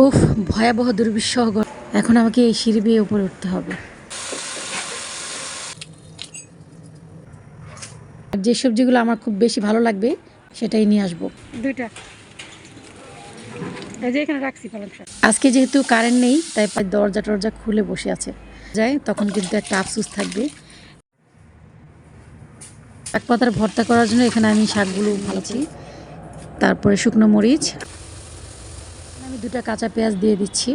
উফ ভয়াবহ দুর্বিষহ। এখন আমাকে এই সিঁড়ি বেয়ে উপরে উঠতে হবে। আর যে সবজিগুলো আমার খুব বেশি ভালো লাগবে সেটাই নিয়ে আসব। দুইটা। আজকে যেহেতু কারেন্ট নেই তাই প্রায় দরজা টরজা খুলে বসে আছে। যায় তখন কিন্তু একটা আফসুস থাকবে। শাক পাতার ভর্তা করার জন্য এখানে আমি শাকগুলো ভালোছি তারপরে শুকনো মরিচ আমি দুটা কাঁচা পেঁয়াজ দিয়ে দিচ্ছি।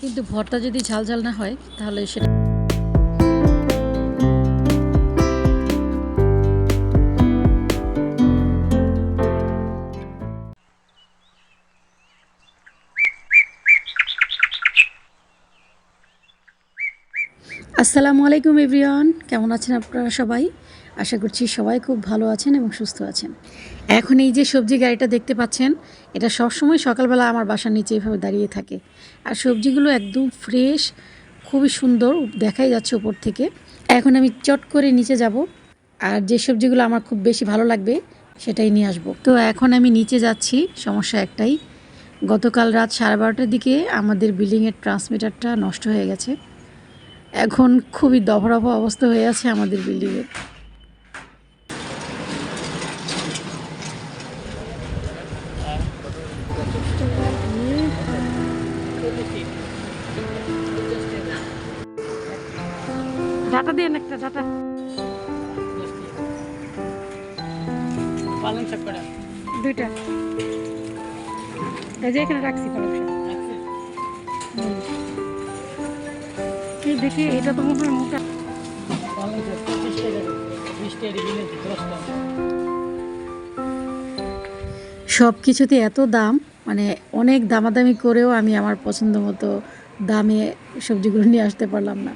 কিন্তু ভর্তা যদি ঝাল ঝাল না হয়, তাহলে সেটা আসসালামু আলাইকুম এভরিওয়ান, কেমন আছেন আপনারা সবাই? আশা করছি সবাই খুব ভালো আছেন এবং সুস্থ আছেন। এখন এই যে সবজি গাড়িটা দেখতে পাচ্ছেন, এটা সবসময় সকালবেলা আমার বাসার নিচে এভাবে দাঁড়িয়ে থাকে। আর সবজিগুলো একদম ফ্রেশ, খুবই সুন্দর, দেখাই যাচ্ছে উপর থেকে। এখন আমি চট করে নিচে যাব, আর যে সবজিগুলো আমার খুব বেশি ভালো লাগবে, সেটাই নিয়ে আসব। তো এখন আমি নিচে যাচ্ছি, সমস্যা একটাই। গতকাল রাত সাড়ে বারোটার দিকে আমাদের বিল্ডিংয়ের ট্রান্সমিটারটা নষ্ট হয়ে গেছে। এখন খুবই দফরফ অবস্থা হয়ে আছে আমাদের বিল্ডিংয়ের। পালং শাক করা দুইটা। এই যে এখানে রাখছি পালং শাক। এই দেখি এটা তো মনে হয় মোটা। পালং শাক পঁচিশ টাকা বিশ টাকা দশ টাকা। সব কিছুতে এত দাম মানে অনেক দামাদামি করেও আমি আমার পছন্দ মতো দামে সবজিগুলো নিয়ে আসতে পারলাম না।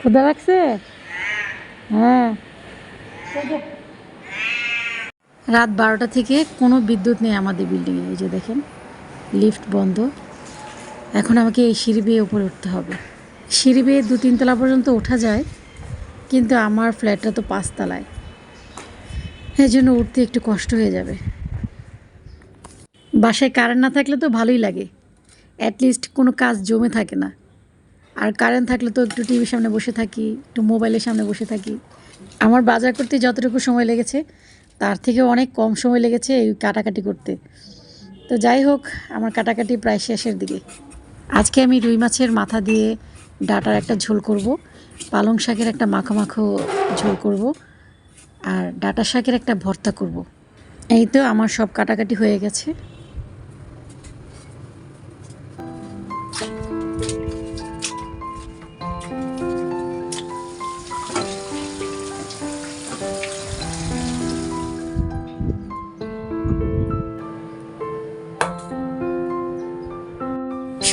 ক্ষুদা লাগছে? হ্যাঁ। রাত বারোটা থেকে কোনো বিদ্যুৎ নেই আমাদের বিল্ডিংয়ে এই যে দেখেন লিফট বন্ধ। এখন আমাকে এই সিঁড়ি বেয়ে উপরে উঠতে হবে। সিঁড়ি বেয়ে দু তিনতলা পর্যন্ত ওঠা যায়, কিন্তু আমার ফ্ল্যাটটা তো পাঁচতলায় এই জন্য উঠতে একটু কষ্ট হয়ে যাবে। বাসায় কারেন্ট না থাকলে তো ভালোই লাগে। অ্যাটলিস্ট কোনো কাজ জমে থাকে না। আর কারেন্ট থাকলে তো একটু টিভির সামনে বসে থাকি, একটু মোবাইলের সামনে বসে থাকি। আমার বাজার করতে যতটুকু সময় লেগেছে, তার থেকে অনেক কম সময় লেগেছে এই কাটাকাটি করতে। তো যাই হোক, আমার কাটাকাটি প্রায় শেষের দিকে। আজকে আমি রুই মাছের মাথা দিয়ে ডাটার একটা ঝোল করব, পালং শাকের একটা মাখো মাখো ঝোল করব, আর ডাটা শাকের একটা ভর্তা করব। এই তো আমার সব কাটাকাটি হয়ে গেছে।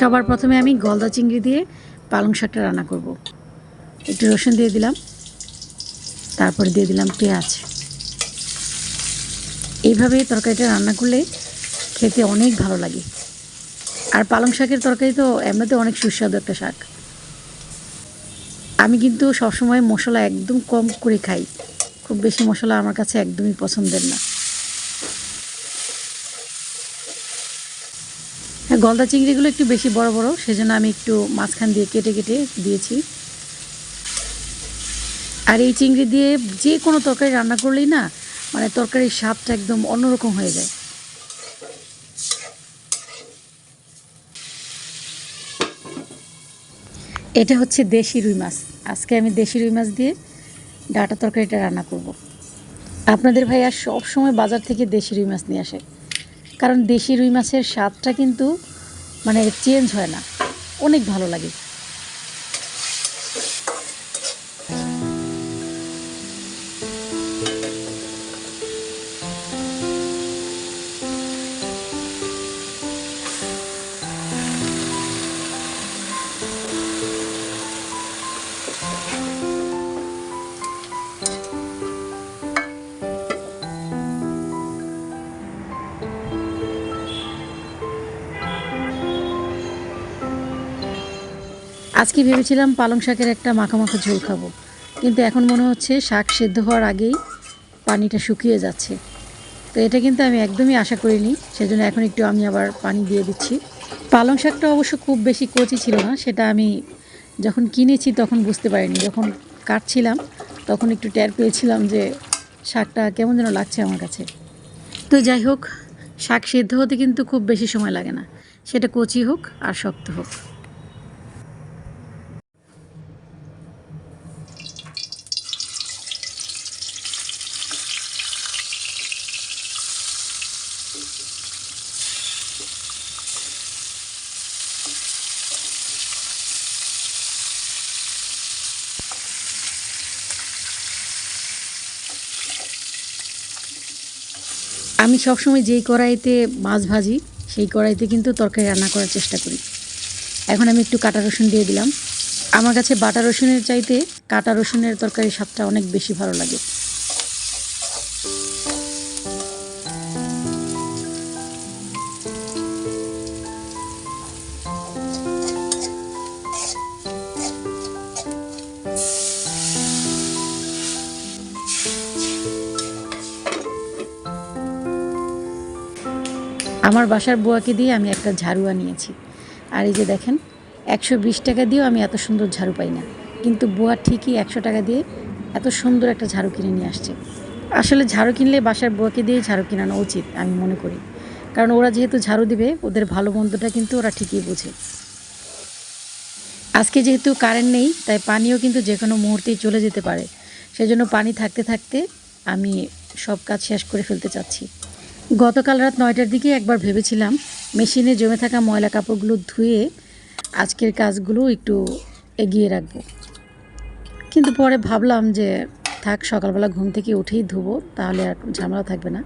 সবার প্রথমে আমি গলদা চিংড়ি দিয়ে পালং শাকটা রান্না করব। একটু রসুন দিয়ে দিলাম, তারপরে দিয়ে দিলাম পেঁয়াজ। এইভাবে তরকারিটা রান্না করলে খেতে অনেক ভালো লাগে। আর পালং শাকের তরকারি তো এমনিতে অনেক সুস্বাদু একটা শাক। আমি কিন্তু সবসময় মশলা একদম কম করে খাই। খুব বেশি মশলা আমার কাছে একদমই পছন্দের না। গলদা চিংড়িগুলো একটু বেশি বড় বড়, সেজন্য আমি একটু মাঝখান দিয়ে কেটে কেটে দিয়েছি। আর এই চিংড়ি দিয়ে যে কোনো তরকারি রান্না করলেই না মানে তরকারির স্বাদটা একদম অন্যরকম হয়ে যায়। এটা হচ্ছে দেশি রুই মাছ। আজকে আমি দেশি রুই মাছ দিয়ে ডাটা তরকারিটা রান্না করব। আপনাদের ভাইয়া সব সময় বাজার থেকে দেশি রুই মাছ নিয়ে আসে। কারণ দেশি রুই মাছের স্বাদটা কিন্তু মানে চেঞ্জ হয় না। অনেক ভালো লাগে। আজকে ভেবেছিলাম পালং শাকের একটা মাখা মাখা ঝোল খাব, কিন্তু এখন মনে হচ্ছে শাক সেদ্ধ হওয়ার আগেই পানিটা শুকিয়ে যাচ্ছে। তো এটা কিন্তু আমি একদমই আশা করিনি, সেজন্য এখন একটু আমি আবার পানি দিয়ে দিচ্ছি। পালং শাকটা অবশ্য খুব বেশি কচি ছিল না, সেটা আমি যখন কিনেছি তখন বুঝতে পারিনি। যখন কাটছিলাম তখন একটু টের পেয়েছিলাম যে শাকটা কেমন যেন লাগছে আমার কাছে। তো যাই হোক, শাক সেদ্ধ হতে কিন্তু খুব বেশি সময় লাগে না। সেটা কচি হোক আর শক্ত হোক। আমি সবসময় যেই কড়াইতে মাছ ভাজি, সেই কড়াইতে কিন্তু তরকারি রান্না করার চেষ্টা করি। এখন আমি একটু কাটা রসুন দিয়ে দিলাম। আমার কাছে বাটা রসুনের চাইতে কাটা রসুনের তরকারি স্বাদটা অনেক বেশি ভালো লাগে। আমার বাসার বুয়াকে দিয়ে আমি একটা ঝাড়ু আনিয়েছি আর এই যে দেখেন, একশো বিশ টাকা দিয়েও আমি এত সুন্দর ঝাড়ু পাই না। কিন্তু বুয়া ঠিকই একশো টাকা দিয়ে এত সুন্দর একটা ঝাড়ু কিনে নিয়ে আসছে। আসলে ঝাড়ু কিনলে বাসার বুয়াকে দিয়ে ঝাড়ু কিনানো উচিত, আমি মনে করি। কারণ ওরা যেহেতু ঝাড়ু দিবে, ওদের ভালো মন্দটা কিন্তু ওরা ঠিকই বোঝে। আজকে যেহেতু কারেন্ট নেই, তাই পানিও কিন্তু যে কোনো মুহূর্তেই চলে যেতে পারে। সেজন্য পানি থাকতে থাকতে আমি সব কাজ শেষ করে ফেলতে চাচ্ছি। গতকাল রাত নয়টার দিকে একবার ভেবেছিলাম মেশিনে জমে থাকা ময়লা কাপড়গুলো ধুয়ে আজকের কাজগুলো একটু এগিয়ে রাখব। কিন্তু পরে ভাবলাম যে, থাক, সকালবেলা ঘুম থেকে উঠেই ধুবো, তাহলে আর ঝামেলা থাকবে না।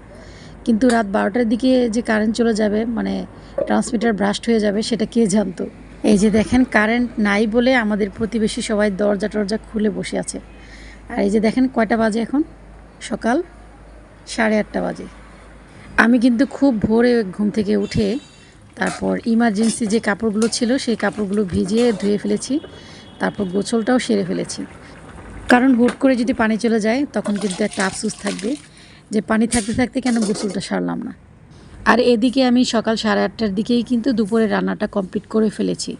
কিন্তু রাত বারোটার দিকে যে কারেন্ট চলে যাবে মানে ট্রান্সমিটার ব্রাস্ট হয়ে যাবে, সেটা কে জানতো? এই যে দেখেন কারেন্ট নাই বলে আমাদের প্রতিবেশী সবাই দরজা টরজা খুলে বসে আছে। আর এই যে দেখেন, কয়টা বাজে এখন? সকাল সাড়ে আটটা বাজে। আমি কিন্তু খুব ভোরে ঘুম থেকে উঠে তারপর ইমার্জেন্সি যে কাপড়গুলো ছিল, সেই কাপড়গুলো ভিজিয়ে ধুয়ে ফেলেছি। তারপর গোছলটাও সেরে ফেলেছি। কারণ হুট করে যদি পানি চলে যায়, তখন কিন্তু একটা আফসোস থাকবে যে পানি থাকতে থাকতে কেন গোসলটা সারলাম না। আর এদিকে আমি সকাল সাড়ে আটটার দিকেই কিন্তু দুপুরে রান্নাটা কমপ্লিট করে ফেলেছি।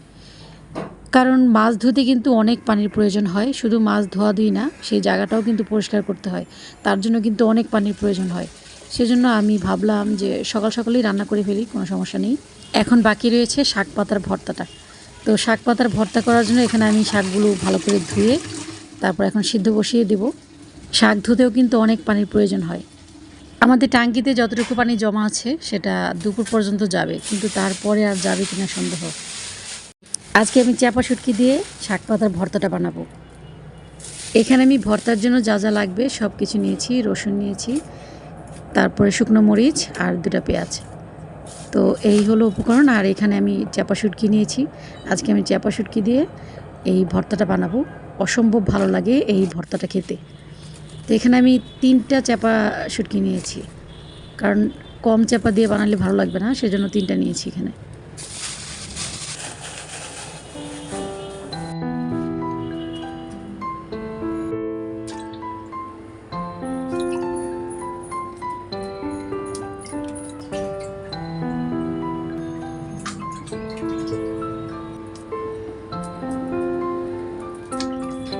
কারণ মাছ ধুতে কিন্তু অনেক পানির প্রয়োজন হয়, শুধু মাছ ধোয়া ধুই না, সেই জায়গাটাও কিন্তু পরিষ্কার করতে হয়। তার জন্য কিন্তু অনেক পানির প্রয়োজন হয়। সেজন্য আমি ভাবলাম যে সকাল সকালেই রান্না করে ফেলি, কোনো সমস্যা নেই। এখন বাকি রয়েছে শাক পাতার ভর্তাটা। তো শাক পাতার ভর্তা করার জন্য এখানে আমি শাকগুলো ভালো করে ধুয়ে তারপর এখন সিদ্ধ বসিয়ে দেব। শাক ধুতেও কিন্তু অনেক পানির প্রয়োজন হয়। আমাদের ট্যাঙ্কিতে যতটুকু পানি জমা আছে সেটা দুপুর পর্যন্ত যাবে, কিন্তু তারপরে আর যাবে কিনা সন্দেহ। আজকে আমি চাপা শুটকি দিয়ে শাক পাতার ভর্তাটা বানাবো। এখানে আমি ভর্তার জন্য যা যা লাগবে সব কিছু নিয়েছি, রসুন নিয়েছি তারপরে শুকনো মরিচ আর দুটা পেঁয়াজ। তো এই হলো উপকরণ, আর এখানে আমি চাপা শুটকি নিয়েছি। আজকে আমি চাপা শুটকি দিয়ে এই ভর্তাটা বানাবো। অসম্ভব ভালো লাগে এই ভর্তাটা খেতে। তো এখানে আমি তিনটা চাপা শুটকি নিয়েছি। কারণ কম চাপা দিয়ে বানালে ভালো লাগবে না, সেজন্য তিনটা নিয়েছি এখানে।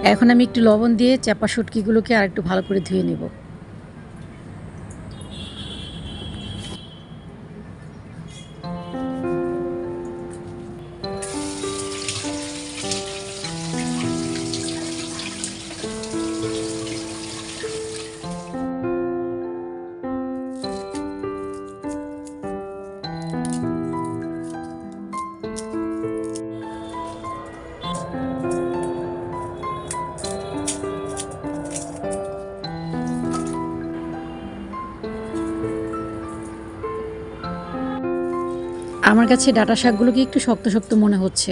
এখন আমি একটু লবণ দিয়ে চাপা শুটকিগুলোকে আর একটু ভালো করে ধুয়ে নেব। আমার কাছে ডাটা শাকগুলোকে একটু শক্ত শক্ত মনে হচ্ছে।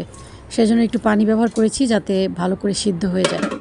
সেজন্য একটু পানি ব্যবহার করেছি যাতে ভালো করে সিদ্ধ হয়ে যায়।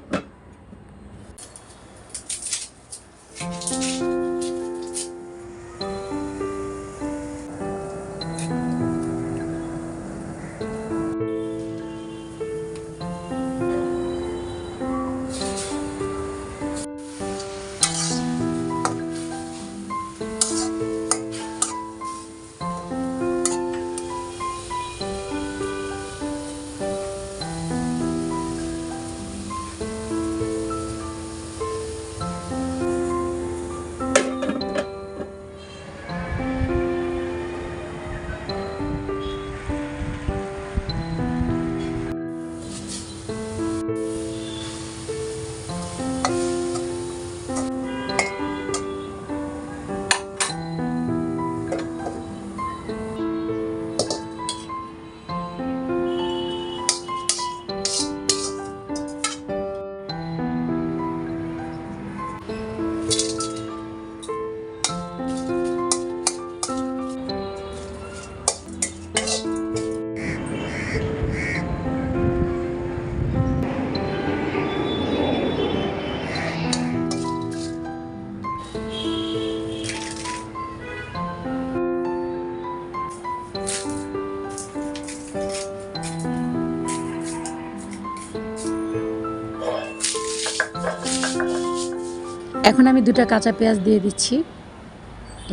এখন আমি দুটা কাঁচা পেঁয়াজ দিয়ে দিচ্ছি।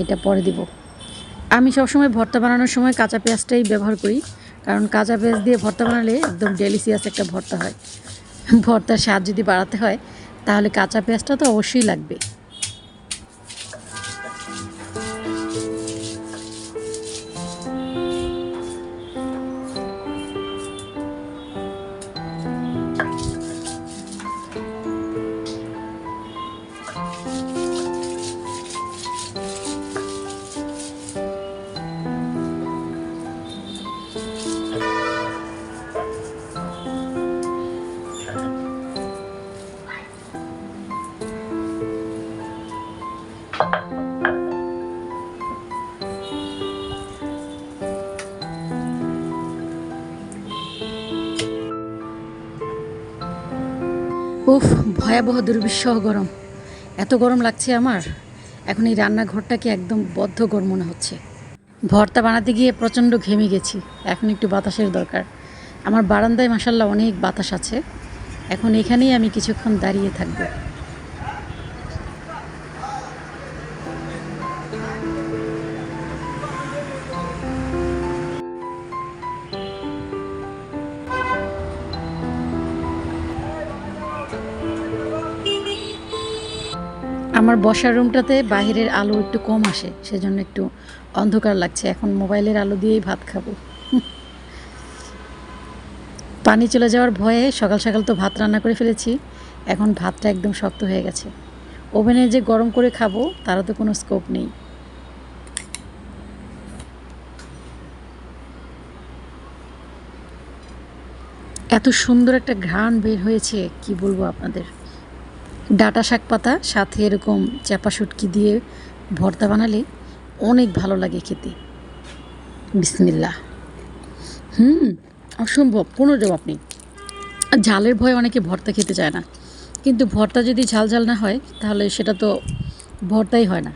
এটা পরে দিব। আমি সবসময় ভর্তা বানানোর সময় কাঁচা পেঁয়াজটাই ব্যবহার করি, কারণ কাঁচা পেঁয়াজ দিয়ে ভর্তা বানালে একদম ডেলিসিয়াস একটা ভর্তা হয়। ভর্তার স্বাদ যদি বাড়াতে হয়, তাহলে কাঁচা পেঁয়াজটা তো অবশ্যই লাগবে। ভয়াবহ দুর্বিষহ গরম। এত গরম লাগছে আমার, এখন এই রান্নাঘরটাকে একদম বদ্ধ গরম মনে হচ্ছে। ভর্তা বানাতে গিয়ে প্রচণ্ড ঘেমে গেছি, এখন একটু বাতাসের দরকার। আমার বারান্দায় মাসাল্লাহ অনেক বাতাস আছে, এখন এখানেই আমি কিছুক্ষণ দাঁড়িয়ে থাকব। আমার বসার রুমটাতে বাইরের আলো একটু কম আসে, সেজন্য একটু অন্ধকার লাগছে। এখন মোবাইলের আলো দিয়েই ভাত খাব। পানি চলে যাওয়ার ভয়ে সকাল সকাল তো ভাত রান্না করে ফেলেছি, এখন ভাতটা একদম শক্ত হয়ে গেছে। ওভেনে যে গরম করে খাব তারও তো কোনো স্কোপ নেই। এত সুন্দর একটা ঘ্রাণ বের হয়েছে, কি বলব আপনাদের? ডাটা শাক পাতা, সাথে এরকম চাপা শুটকি দিয়ে ভর্তা বানালে অনেক ভালো লাগে খেতে। বিসমিল্লা হুম, অসম্ভব, কোনো জবাব নেই। ঝালের ভয়ে অনেকে ভর্তা খেতে চায় না। কিন্তু ভর্তা যদি ঝাল ঝাল না হয়, তাহলে সেটা তো ভর্তাই হয় না।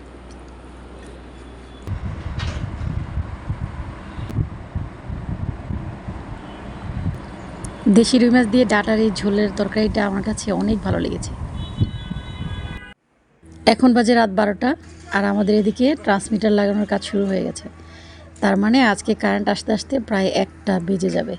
দেশি রুই মাছ দিয়ে ডাটার এই ঝোলের তরকারিটা আমার কাছে অনেক ভালো লেগেছে। এখন বাজে রাত বারোটা আর আমাদের এদিকে ট্রান্সমিটার লাগানোর কাজ শুরু হয়ে গেছে। তার মানে আজকে কারেন্ট আসতে আসতে প্রায় একটা বেজে যাবে।